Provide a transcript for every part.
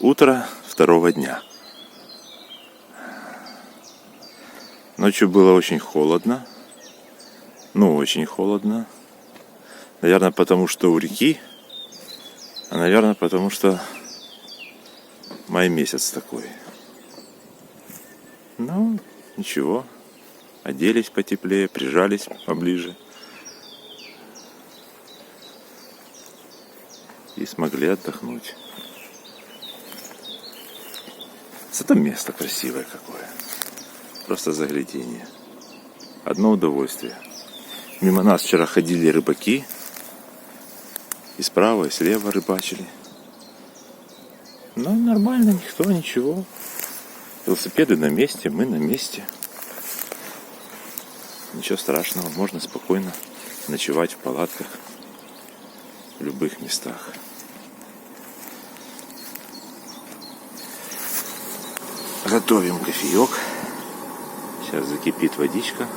Утро второго дня. Ночью было очень холодно. Ну, очень холодно. Наверное, потому что у реки. А, наверное, потому что май месяц такой. Ну, ничего. Оделись потеплее, прижались поближе. И смогли отдохнуть. Это место красивое какое. Просто заглядение. Одно удовольствие. Мимо нас вчера ходили рыбаки. И справа, и слева рыбачили. Ну, нормально, никто, ничего. Велосипеды на месте, мы на месте. Ничего страшного, можно спокойно ночевать в палатках в любых местах. Готовим кофеек. Сейчас закипит водичка.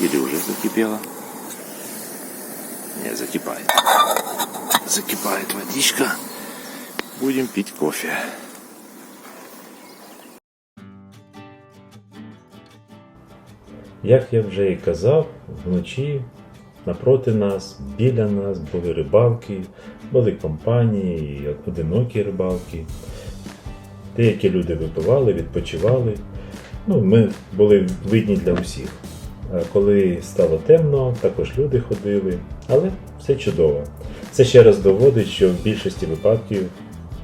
Или уже закипела. Не, закипает. Закипает водичка. Будем пить кофе. Як я вже і казав, вночі напроти нас, біля нас були рибалки, були компанії, одинокі рибалки. Деякі люди випивали, відпочивали. Ну, ми були видні для усіх. Коли стало темно, також люди ходили, але все чудово. Це ще раз доводить, що в більшості випадків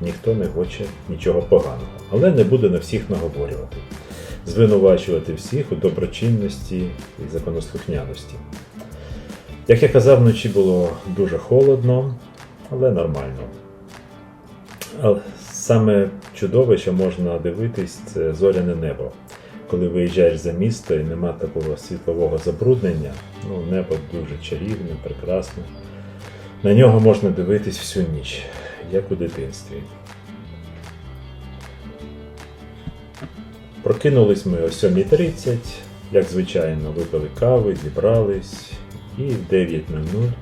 ніхто не хоче нічого поганого, але не буде на всіх наговорювати звинувачувати всіх у доброчинності і законослухняності. Як я казав, вночі було дуже холодно, але нормально. Саме чудове, що можна дивитись, це зоряне небо. Коли виїжджаєш за місто і нема такого світлового забруднення, ну, небо дуже чарівне, прекрасне. На нього можна дивитись всю ніч, як у дитинстві. Прокинулись ми о 7.30, як звичайно, випили кави, зібрались, і в 9.00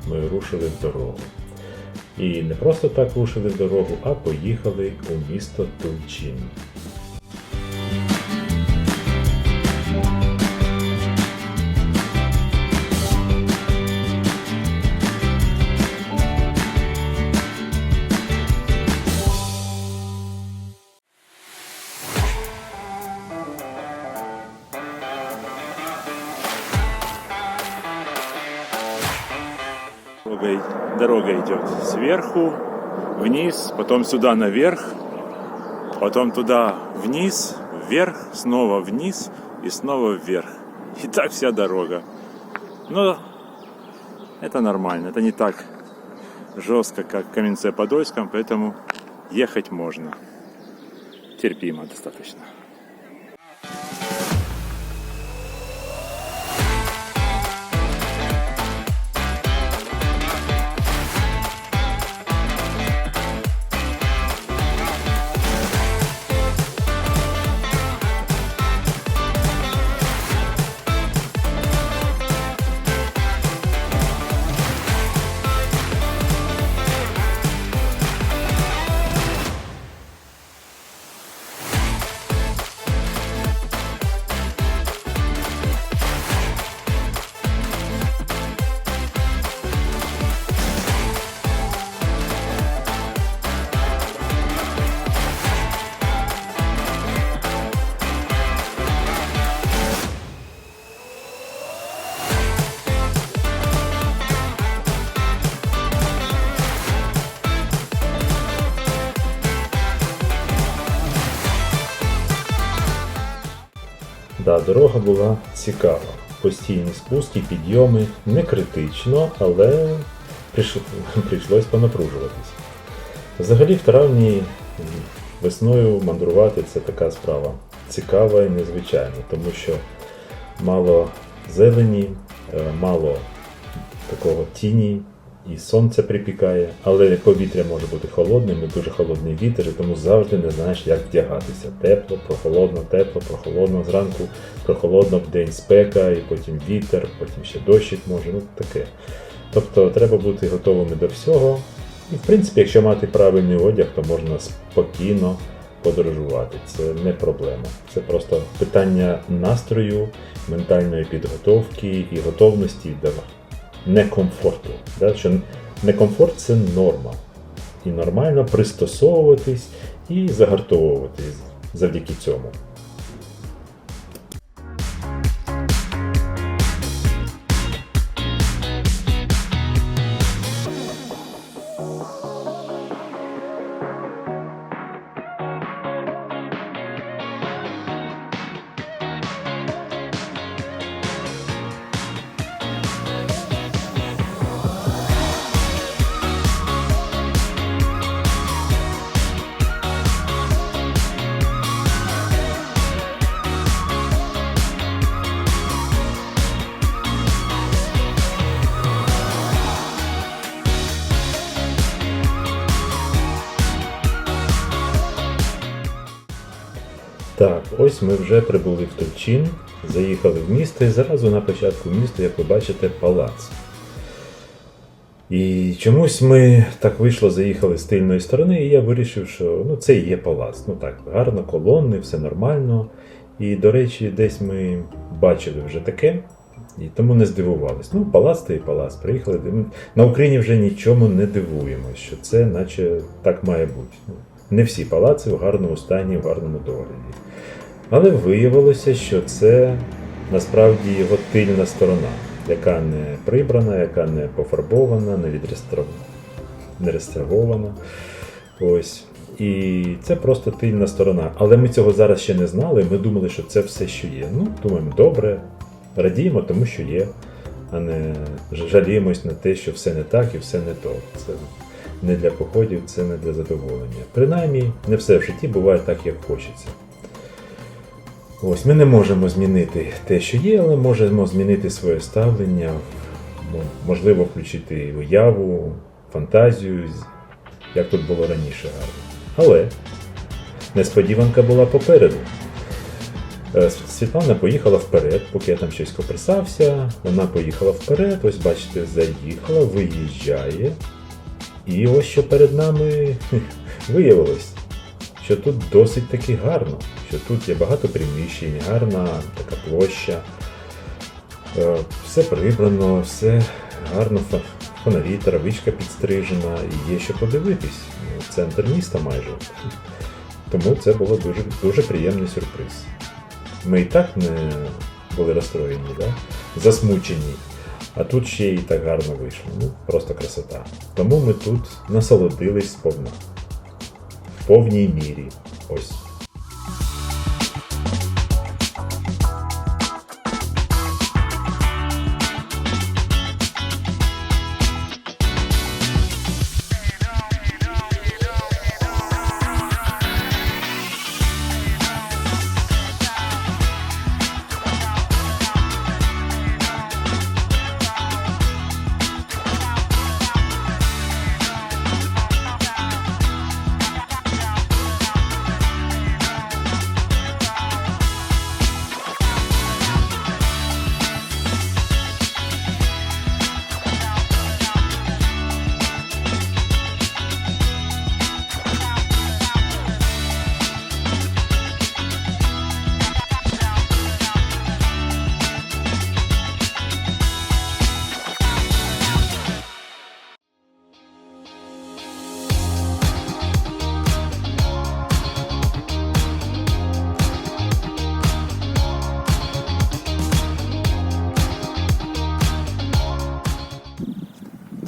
ми рушили в дорогу. І не просто так рушили в дорогу, а поїхали у місто Тульчин. Сверху, вниз, потом сюда наверх, потом туда вниз, вверх, снова вниз и снова вверх. И так вся дорога. Но это нормально, это не так жестко, как в Каменце-Подольском, поэтому ехать можно. Терпимо достаточно. Дорога була цікава. Постійні спуски, підйоми, не критично, але прийш... прийшлось понапружуватись. Взагалі, в травні весною мандрувати це така справа цікава і незвичайна, тому що мало зелені, е, мало такого тіні, і сонце припікає, але повітря може бути холодним, і дуже холодний вітер, і тому завжди не знаєш, як вдягатися. Тепло, прохолодно, тепло, прохолодно зранку, прохолодно в день спека, і потім вітер, потім ще дощик може, ну таке. Тобто треба бути готовими до всього. І в принципі, якщо мати правильний одяг, то можна спокійно подорожувати. Це не проблема. Це просто питання настрою, ментальної підготовки і готовності до некомфорту. Да? Що некомфорт це норма. І нормально пристосовуватись і загартовуватись завдяки цьому. Ось ми вже прибули в Турчин, заїхали в місто і зразу на початку міста, як ви бачите, палац. І чомусь ми так вийшло, заїхали з тильної сторони, і я вирішив, що ну, це і є палац. Ну так, гарно, колонни, все нормально. І, до речі, десь ми бачили вже таке, і тому не здивувались. Ну, палац та і палац. Приїхали. На Україні вже нічому не дивуємося, що це наче так має бути. Ну, Не всі палаци в гарному стані, в гарному догляді. Але виявилося, що це насправді його тильна сторона, яка не прибрана, яка не пофарбована, не відреставрована. Ось. І це просто тильна сторона. Але ми цього зараз ще не знали. Ми думали, що це все, що є. Ну, думаємо, добре, радіємо тому, що є, а не жаліємось на те, що все не так і все не то. Це не для походів, це не для задоволення. Принаймні, не все в житті буває так, як хочеться. Ось ми не можемо змінити те, що є, але можемо змінити своє ставлення, можливо, включити уяву, фантазію, як тут було раніше гарно. Але несподіванка була попереду. Е, Світлана поїхала вперед, поки я там щось копирсався. Вона поїхала вперед, ось бачите, заїхала, виїжджає. І ось що перед нами виявилось, що тут досить таки гарно, що тут є багато приміщень, гарна така площа. Е, Все прибрано, все гарно, фонарі, травичка підстрижена, і є що подивитись. Ну, Центр міста майже. Тому це було дуже, дуже приємний сюрприз. Ми і так не були розстроєні, да? засмучені. А тут ще і так гарно вийшло. Ну, просто красота. Тому ми тут насолодились сповна. Повній мірі. Ось.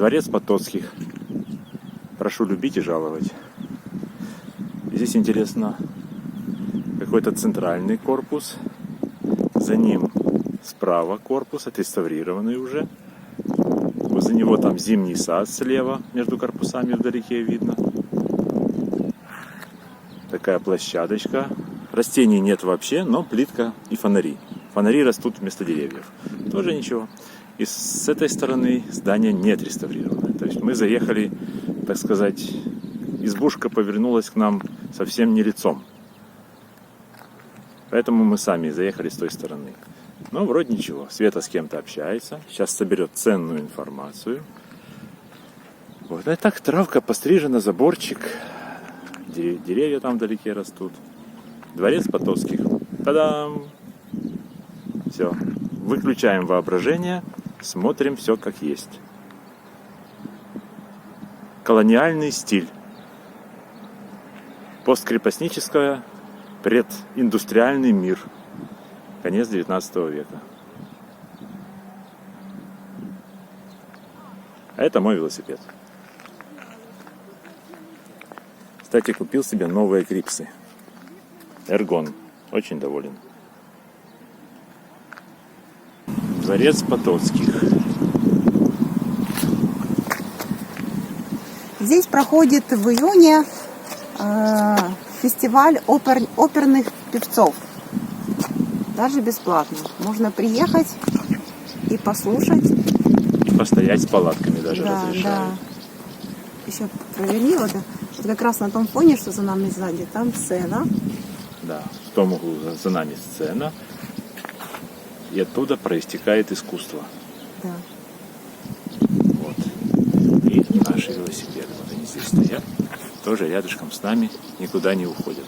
Дворец Потоцких. Прошу любить и жаловать. Здесь интересно какой-то центральный корпус. За ним справа корпус, отреставрированный уже. Возле него там зимний сад слева, между корпусами вдалеке видно. Такая площадочка. Растений нет вообще, но плитка и фонари. Фонари растут вместо деревьев. Тоже ничего. И с этой стороны здание не отреставрировано. То есть мы заехали, так сказать, избушка повернулась к нам совсем не лицом. Поэтому мы сами заехали с той стороны. Но вроде ничего. Света с кем-то общается. Сейчас соберет ценную информацию. Вот. А так травка пострижена, заборчик. Дере- Деревья там вдалеке растут. Дворец Потоцких. Та-дам! Все. Выключаем воображение, смотрим все как есть. Колониальный стиль. Посткрепостническое, прединдустриальный мир. Конец 19 века. А это мой велосипед. Кстати, купил себе новые крипсы. Эргон. Очень доволен. Дворец Потоцких. Здесь проходит в июне э, фестиваль опер- оперных певцов. Даже бесплатно. Можно приехать и послушать. И постоять с палатками даже да, разрешают. да. Еще проверни вот, вот как раз на том фоне, что за нами сзади, там сцена. Да, в том углу за, за нами сцена. И оттуда проистекает искусство. Да. Вот. И наши велосипеды. Вот они здесь стоят. Тоже рядышком с нами. Никуда не уходят.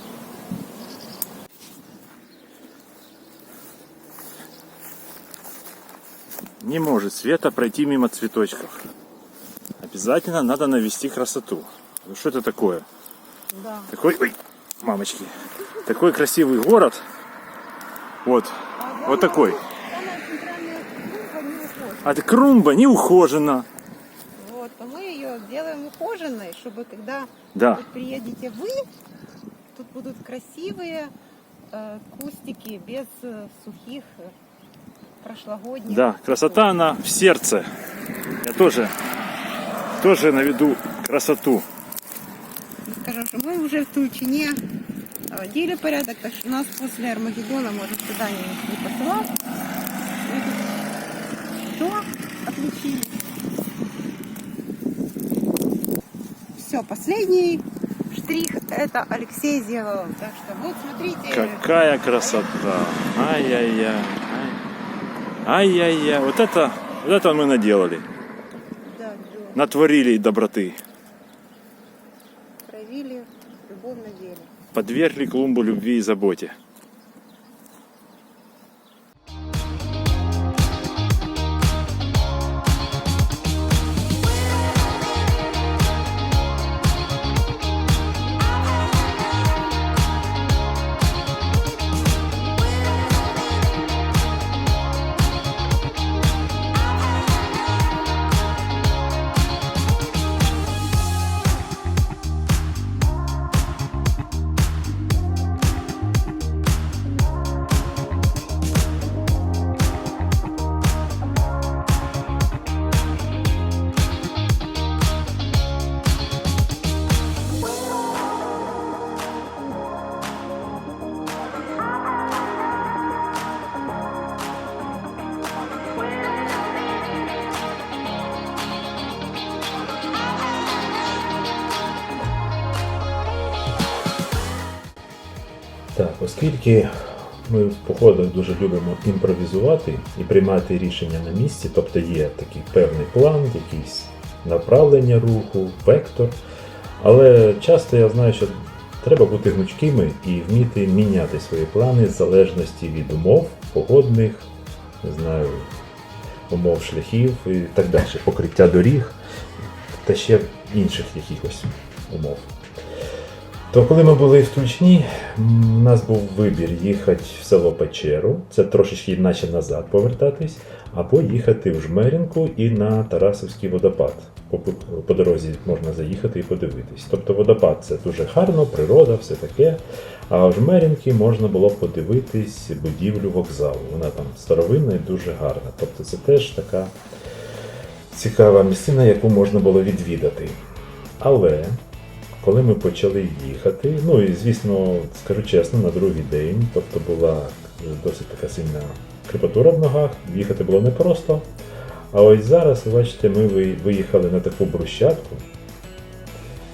Не может Света пройти мимо цветочков. Обязательно надо навести красоту. Ну что это такое? Да. Такой, ой, мамочки, такой красивый город. Вот, вот такой. А Крумба не ухожена. Вот, а мы ее делаем ухоженной, чтобы когда Да, вот приедете вы, тут будут красивые э, кустики без э, сухих э, прошлогодних. да, красота она в сердце. Я тоже, тоже наведу красоту. Скажем, что мы уже в Тульчине наводили порядок, так что нас после Армагеддона может сюда не, не посылать. Мы тут Все, отличили. Все, последний штрих это Алексей сделал. Так что вот смотрите. Какая красота. Ай-яй-яй. Ай. Ай-яй-яй. Вот это, вот это мы наделали. Да, да, Натворили доброты. проявили любовь на деле. Подвергли клумбу любви и заботе. Так, оскільки ми в походах дуже любимо імпровізувати і приймати рішення на місці, тобто є такий певний план, якийсь направлення руху, вектор. Але часто я знаю, що треба бути гнучкими і вміти міняти свої плани в залежності від умов, погодних, не знаю, умов шляхів і так далі, покриття доріг та ще інших якихось умов. То коли ми були в Тульчині, м, у нас був вибір їхати в село Печеру, це трошечки наче назад повертатись, або їхати в Жмеринку і на Тарасовський водопад. По, по дорозі можна заїхати і подивитись. Тобто водопад це дуже гарно, природа, все таке. А в Жмеринки можна було подивитись будівлю вокзалу. Вона там старовинна і дуже гарна. Тобто це теж така цікава місцина, яку можна було відвідати. Але коли ми почали їхати, ну і звісно, скажу чесно, на другий день, тобто була досить така сильна крепатура в ногах, їхати було непросто. А ось зараз, бачите, ми виїхали на таку брусчатку,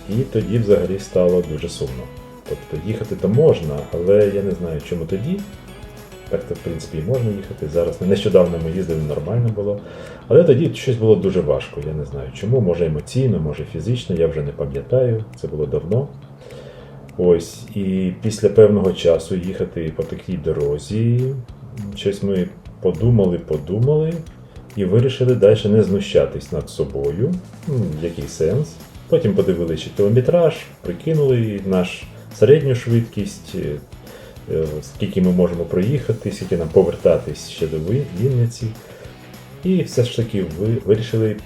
і тоді взагалі стало дуже сумно. Тобто їхати то можна, але я не знаю, чому тоді. Так то, в принципі, і можна їхати. Зараз нещодавно ми їздили, нормально було. Але тоді щось було дуже важко. Я не знаю чому. Може емоційно, може фізично, я вже не пам'ятаю. Це було давно. Ось, і після певного часу їхати по такій дорозі, щось ми подумали, подумали і вирішили далі не знущатись над собою. Який сенс? Потім подивилися кілометраж, прикинули наш середню швидкість, скільки ми можемо проїхати, скільки нам повертатись ще до Вінниці. І все ж таки ви вирішили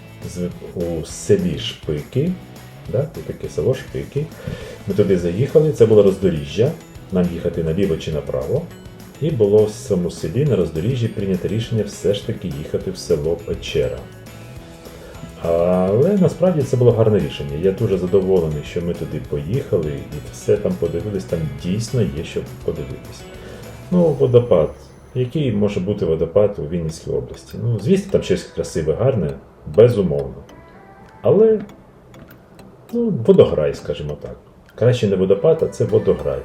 у селі Шпики, да, таке село Шпики. Ми туди заїхали, це було роздоріжжя, нам їхати наліво чи направо. І було в цьому селі на роздоріжжі прийнято рішення все ж таки їхати в село Печера. Але насправді це було гарне рішення. Я дуже задоволений, що ми туди поїхали і все там подивились, там дійсно є що подивитись. Ну, водопад. Який може бути водопад у Вінницькій області? Ну, звісно, там щось красиве, гарне, безумовно. Але ну, водограй, скажімо так. Краще не водопад, а це водограй.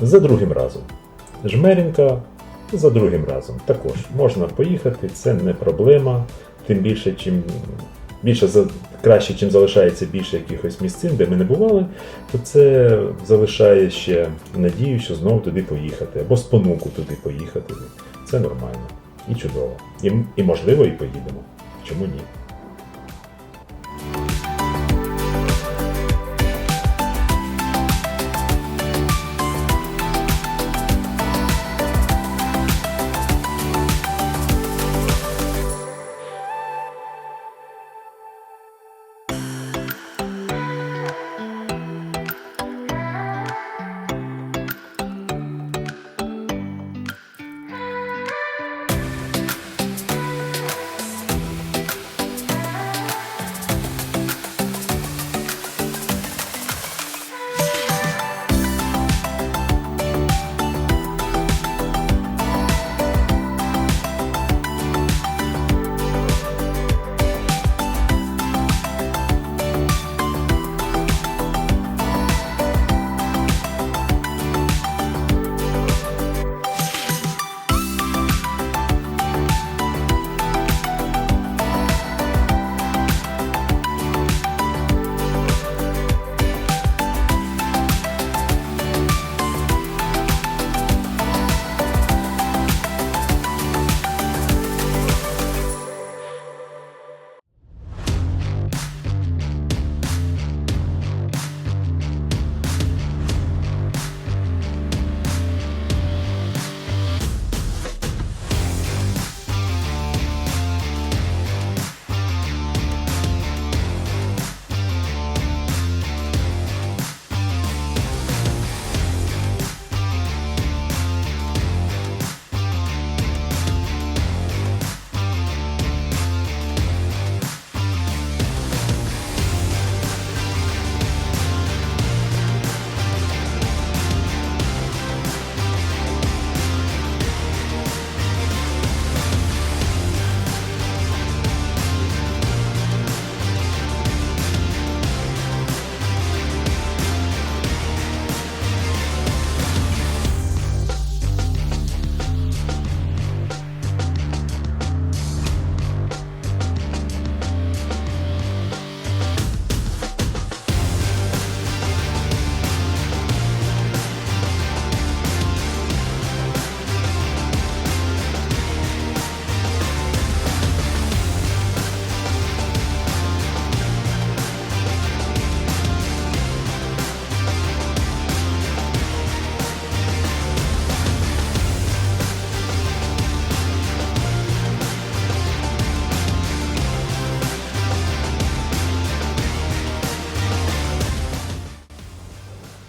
За другим разом. Жмерінка за другим разом. Також можна поїхати, це не проблема. Тим більше, чим більше краще, чим залишається більше якихось місцин, де ми не бували, то це залишає ще надію, що знову туди поїхати, або спонуку туди поїхати. Це нормально і чудово. І, і можливо, і поїдемо. Чому ні?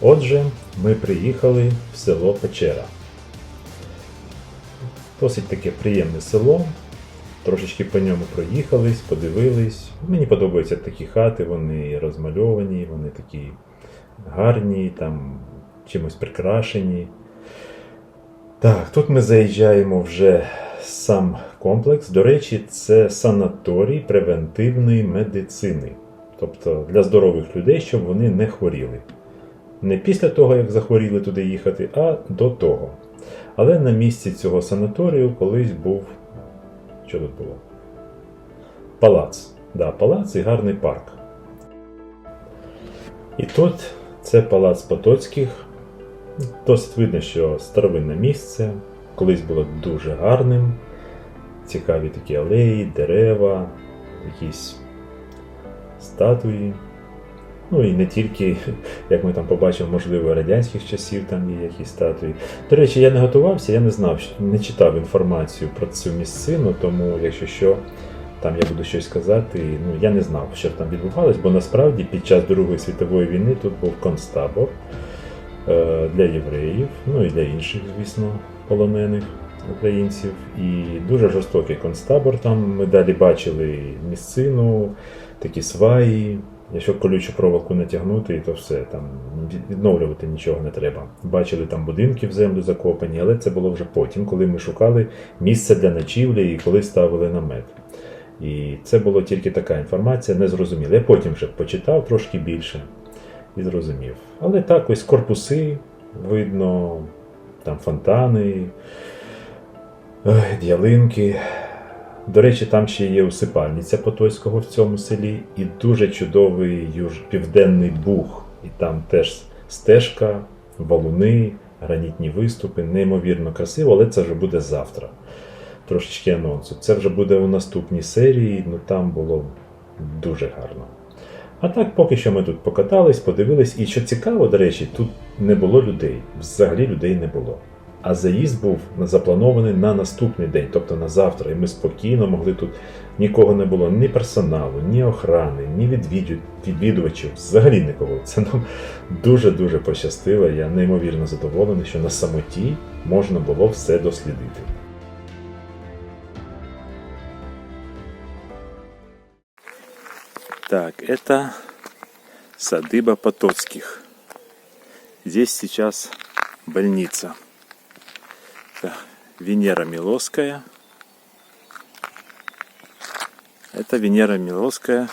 Отже, ми приїхали в село Печера. Досить таке приємне село. Трошечки по ньому проїхались, подивились. Мені подобаються такі хати, вони розмальовані, вони такі гарні, там чимось прикрашені. Так, тут ми заїжджаємо вже сам комплекс. До речі, це санаторій превентивної медицини. Тобто для здорових людей, щоб вони не хворіли. Не після того, як захворіли туди їхати, а до того. Але на місці цього санаторію колись був. Що тут було? Палац. Да, палац і гарний парк. І тут Це палац Потоцьких. Досить видно, що старовинне місце. Колись було дуже гарним. Цікаві такі алеї, дерева, якісь статуї. Ну і не тільки, як ми там побачимо, можливо, радянських часів там є якісь статуї. До речі, я не готувався, я не знав, не читав інформацію про цю місцину, тому якщо що, там я буду щось казати, ну я не знав, що там відбувалось, бо насправді під час Другої світової війни тут був концтабор е, для євреїв, ну і для інших, звісно, полонених українців. І дуже жорстокий концтабор. Там ми далі бачили місцину, такі сваї. Якщо колючу проволоку натягнути, то все там відновлювати нічого не треба. Бачили там будинки в землю закопані, але це було вже потім, коли ми шукали місце для ночівлі і коли ставили намет. І це було тільки така інформація, не зрозуміла. Я потім вже почитав трошки більше і зрозумів. Але так, ось корпуси видно, там фонтани, ялинки. До речі, там ще є усипальниця Потоцького в цьому селі і дуже чудовий юж... південний буг. І там теж стежка, валуни, гранітні виступи, неймовірно красиво, але це вже буде завтра. Трошечки анонсу. Це вже буде у наступній серії, ну там було дуже гарно. А так, поки що ми тут покатались, подивились, і що цікаво, до речі, тут не було людей. Взагалі людей не було. А заїзд був запланований на наступний день, тобто на завтра. І ми спокійно могли тут нікого не було, ні персоналу, ні охрани, ні відвідувачів, взагалі нікого. Це нам дуже-дуже пощастило. Я неймовірно задоволений, що на самоті можна було все дослідити. Так, это садыба Потоцких. Здесь сейчас больница. Венера Милоская. Это Венера Милоская,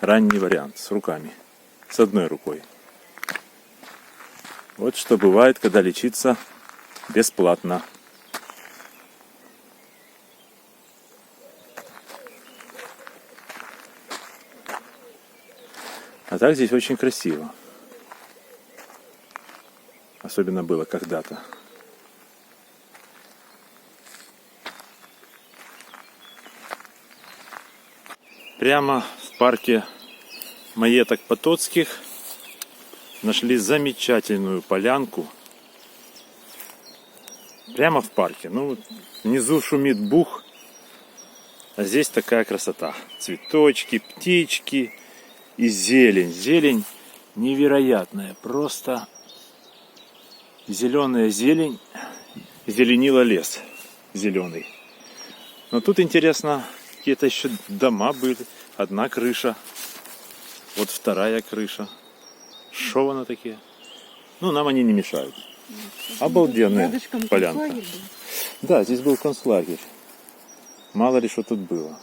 ранний вариант, с руками. С одной рукой. Вот что бывает, когда лечиться бесплатно. А так здесь очень красиво. Особенно было когда-то. Прямо в парке Маеток Потоцких нашли замечательную полянку. Прямо в парке. Ну, внизу шумит бух, а здесь такая красота. Цветочки, птички и зелень. Зелень невероятная. Просто зеленая зелень зеленила лес зеленый. Но тут интересно, какие-то еще дома были. Одна крыша, вот вторая крыша. Шо она такие? Ну, нам они не мешают. Обалденная полянка. Да, здесь был концлагерь. Мало ли что тут было.